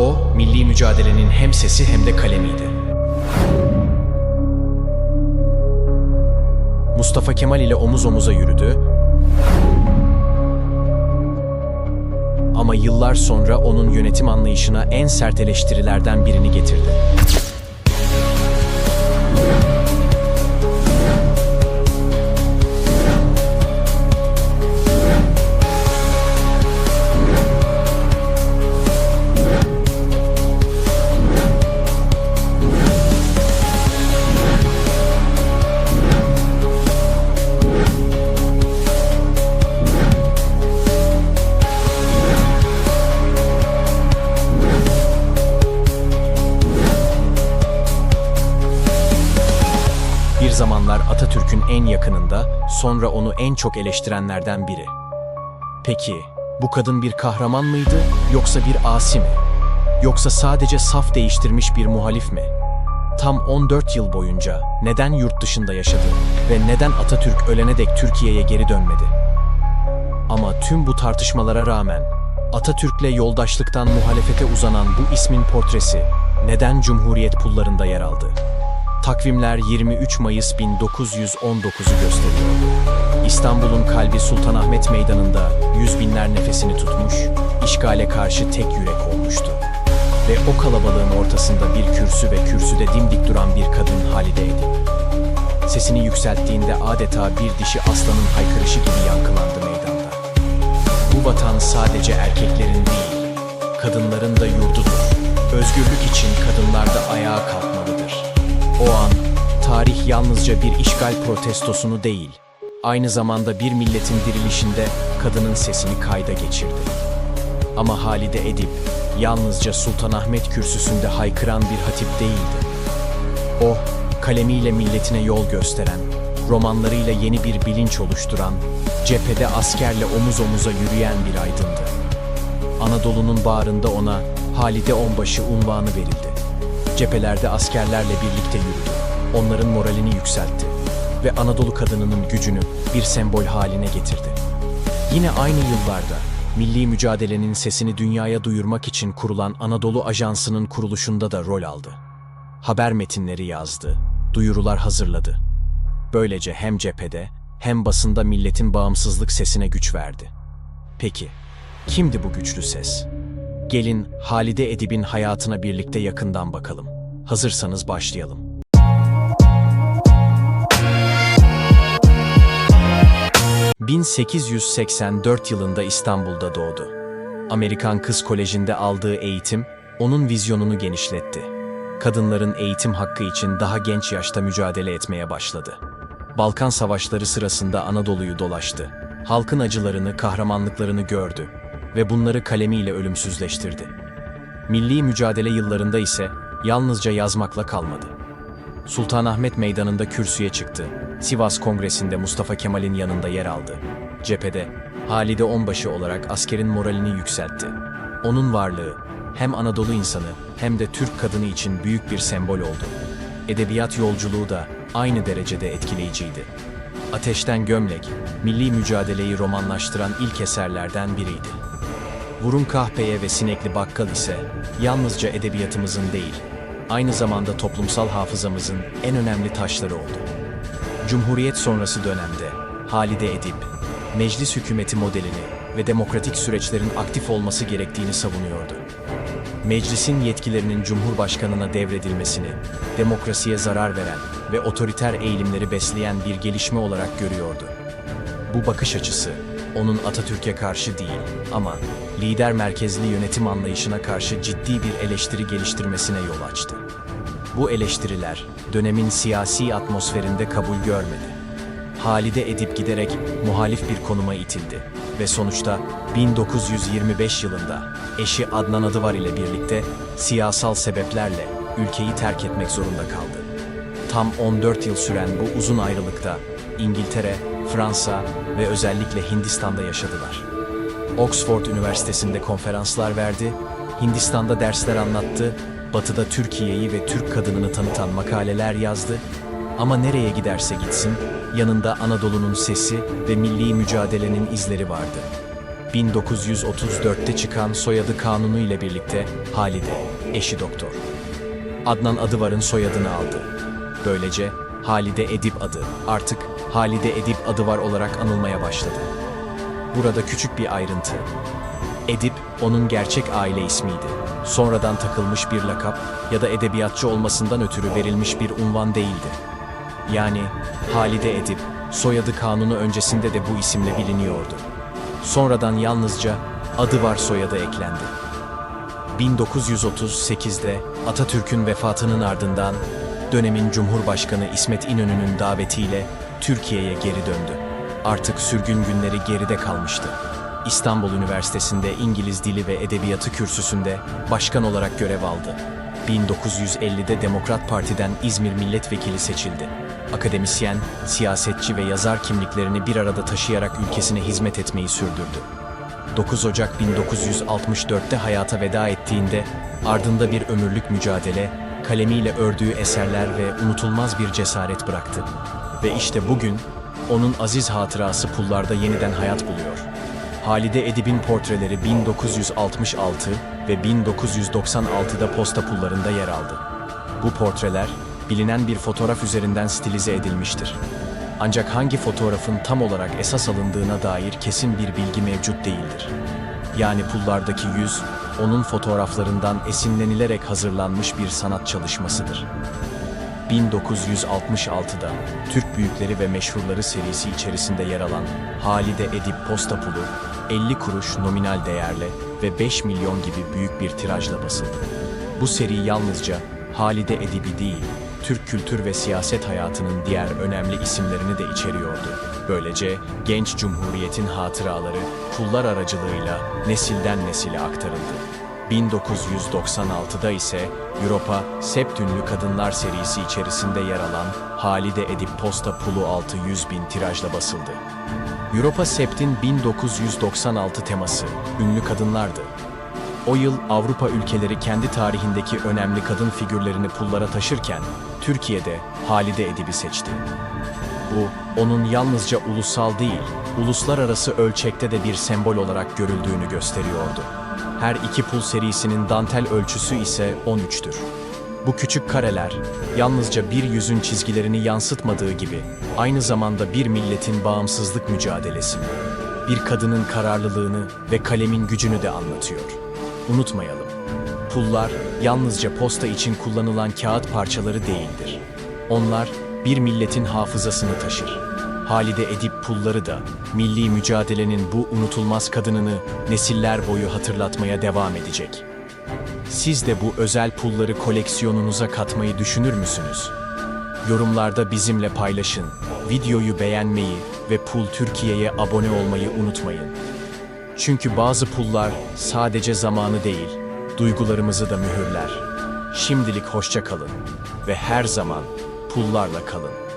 O, milli mücadelenin hem sesi hem de kalemiydi. Mustafa Kemal ile omuz omuza yürüdü. Ama yıllar sonra onun yönetim anlayışına en sert eleştirilerden birini getirdi. Zamanlar Atatürk'ün en yakınında, sonra onu en çok eleştirenlerden biri. Peki, bu kadın bir kahraman mıydı, yoksa bir asi mi? Yoksa sadece saf değiştirmiş bir muhalif mi? Tam 14 yıl boyunca neden yurt dışında yaşadı ve neden Atatürk ölene dek Türkiye'ye geri dönmedi? Ama tüm bu tartışmalara rağmen Atatürk'le yoldaşlıktan muhalefete uzanan bu ismin portresi neden Cumhuriyet pullarında yer aldı? Takvimler 23 Mayıs 1919'u gösteriyor. İstanbul'un kalbi Sultanahmet Meydanı'nda yüz binler nefesini tutmuş, işgale karşı tek yürek olmuştu. Ve o kalabalığın ortasında bir kürsü ve kürsüde dimdik duran bir kadın Halide Edip. Sesini yükselttiğinde adeta bir dişi aslanın haykırışı gibi yankılandı meydanda. Bu vatan sadece erkeklerin değil, kadınların da yurdudur. Özgürlük için kadınlar da ayağa kalkmalıdır. O an, tarih yalnızca bir işgal protestosunu değil, aynı zamanda bir milletin dirilişinde kadının sesini kayda geçirdi. Ama Halide Edip, yalnızca Sultanahmet kürsüsünde haykıran bir hatip değildi. O, kalemiyle milletine yol gösteren, romanlarıyla yeni bir bilinç oluşturan, cephede askerle omuz omuza yürüyen bir aydındı. Anadolu'nun bağrında ona Halide Onbaşı unvanı verildi. Cephelerde askerlerle birlikte yürüdü. Onların moralini yükseltti ve Anadolu kadınının gücünü bir sembol haline getirdi. Yine aynı yıllarda milli mücadelenin sesini dünyaya duyurmak için kurulan Anadolu Ajansı'nın kuruluşunda da rol aldı. Haber metinleri yazdı, duyurular hazırladı. Böylece hem cephede hem basında milletin bağımsızlık sesine güç verdi. Peki, kimdi bu güçlü ses? Gelin Halide Edip'in hayatına birlikte yakından bakalım. Hazırsanız başlayalım. ...1884 yılında İstanbul'da doğdu. Amerikan Kız Koleji'nde aldığı eğitim, onun vizyonunu genişletti. Kadınların eğitim hakkı için daha genç yaşta mücadele etmeye başladı. Balkan Savaşları sırasında Anadolu'yu dolaştı. Halkın acılarını, kahramanlıklarını gördü ve bunları kalemiyle ölümsüzleştirdi. Milli mücadele yıllarında ise yalnızca yazmakla kalmadı. Sultanahmet Meydanı'nda kürsüye çıktı. Sivas Kongresi'nde Mustafa Kemal'in yanında yer aldı. Cephede Halide Onbaşı olarak askerin moralini yükseltti. Onun varlığı hem Anadolu insanı hem de Türk kadını için büyük bir sembol oldu. Edebiyat yolculuğu da aynı derecede etkileyiciydi. Ateşten Gömlek, milli mücadeleyi romanlaştıran ilk eserlerden biriydi. Vurun Kahpeye ve Sinekli Bakkal ise yalnızca edebiyatımızın değil, aynı zamanda toplumsal hafızamızın en önemli taşları oldu. Cumhuriyet sonrası dönemde Halide Edip, meclis hükümeti modelini ve demokratik süreçlerin aktif olması gerektiğini savunuyordu. Meclisin yetkilerinin Cumhurbaşkanına devredilmesini, demokrasiye zarar veren ve otoriter eğilimleri besleyen bir gelişme olarak görüyordu. Bu bakış açısı, onun Atatürk'e karşı değil ama lider merkezli yönetim anlayışına karşı ciddi bir eleştiri geliştirmesine yol açtı. Bu eleştiriler dönemin siyasi atmosferinde kabul görmedi. Halide Edip giderek muhalif bir konuma itildi ve sonuçta 1925 yılında eşi Adnan Adıvar ile birlikte siyasal sebeplerle ülkeyi terk etmek zorunda kaldı. Tam 14 yıl süren bu uzun ayrılıkta İngiltere, Fransa ve özellikle Hindistan'da yaşadılar. Oxford Üniversitesi'nde konferanslar verdi, Hindistan'da dersler anlattı, Batı'da Türkiye'yi ve Türk kadınını tanıtan makaleler yazdı ama nereye giderse gitsin yanında Anadolu'nun sesi ve milli mücadelenin izleri vardı. 1934'te çıkan soyadı kanunu ile birlikte Halide, eşi doktor. Adnan Adıvar'ın soyadını aldı. Böylece Halide Edip adı artık Halide Edip Adıvar olarak anılmaya başladı. Burada küçük bir ayrıntı. Edip onun gerçek aile ismiydi. Sonradan takılmış bir lakap ya da edebiyatçı olmasından ötürü verilmiş bir unvan değildi. Yani Halide Edip, soyadı kanunu öncesinde de bu isimle biliniyordu. Sonradan yalnızca adı var soyadı eklendi. 1938'de Atatürk'ün vefatının ardından dönemin Cumhurbaşkanı İsmet İnönü'nün davetiyle Türkiye'ye geri döndü. Artık sürgün günleri geride kalmıştı. İstanbul Üniversitesi'nde İngiliz Dili ve Edebiyatı kürsüsünde başkan olarak görev aldı. 1950'de Demokrat Parti'den İzmir Milletvekili seçildi. Akademisyen, siyasetçi ve yazar kimliklerini bir arada taşıyarak ülkesine hizmet etmeyi sürdürdü. 9 Ocak 1964'te hayata veda ettiğinde ardında bir ömürlük mücadele, kalemiyle ördüğü eserler ve unutulmaz bir cesaret bıraktı. Ve işte bugün onun aziz hatırası pullarda yeniden hayat buluyor. Halide Edip'in portreleri 1966 ve 1996'da posta pullarında yer aldı. Bu portreler bilinen bir fotoğraf üzerinden stilize edilmiştir. Ancak hangi fotoğrafın tam olarak esas alındığına dair kesin bir bilgi mevcut değildir. Yani pullardaki yüz, onun fotoğraflarından esinlenilerek hazırlanmış bir sanat çalışmasıdır. 1966'da Türk Büyükleri ve Meşhurları serisi içerisinde yer alan Halide Edip Posta Pulu 50 kuruş nominal değerle ve 5 milyon gibi büyük bir tirajla basıldı. Bu seri yalnızca Halide Edip'i değil, Türk kültür ve siyaset hayatının diğer önemli isimlerini de içeriyordu. Böylece genç cumhuriyetin hatıraları pullar aracılığıyla nesilden nesile aktarıldı. 1996'da ise Europa Sept ünlü kadınlar serisi içerisinde yer alan Halide Edip Posta Pulu 600 bin tirajla basıldı. Europa Sept'in 1996 teması ünlü kadınlardı. O yıl Avrupa ülkeleri kendi tarihindeki önemli kadın figürlerini pullara taşırken Türkiye'de Halide Edip'i seçti. Bu, onun yalnızca ulusal değil, uluslararası ölçekte de bir sembol olarak görüldüğünü gösteriyordu. Her iki pul serisinin dantel ölçüsü ise 13'tür. Bu küçük kareler, yalnızca bir yüzün çizgilerini yansıtmadığı gibi, aynı zamanda bir milletin bağımsızlık mücadelesini, bir kadının kararlılığını ve kalemin gücünü de anlatıyor. Unutmayalım, pullar yalnızca posta için kullanılan kağıt parçaları değildir. Onlar bir milletin hafızasını taşır. Halide Edip pulları da milli mücadelenin bu unutulmaz kadınını nesiller boyu hatırlatmaya devam edecek. Siz de bu özel pulları koleksiyonunuza katmayı düşünür müsünüz? Yorumlarda bizimle paylaşın, videoyu beğenmeyi ve Pul Türkiye'ye abone olmayı unutmayın. Çünkü bazı pullar sadece zamanı değil, duygularımızı da mühürler. Şimdilik hoşça kalın ve her zaman pullarla kalın.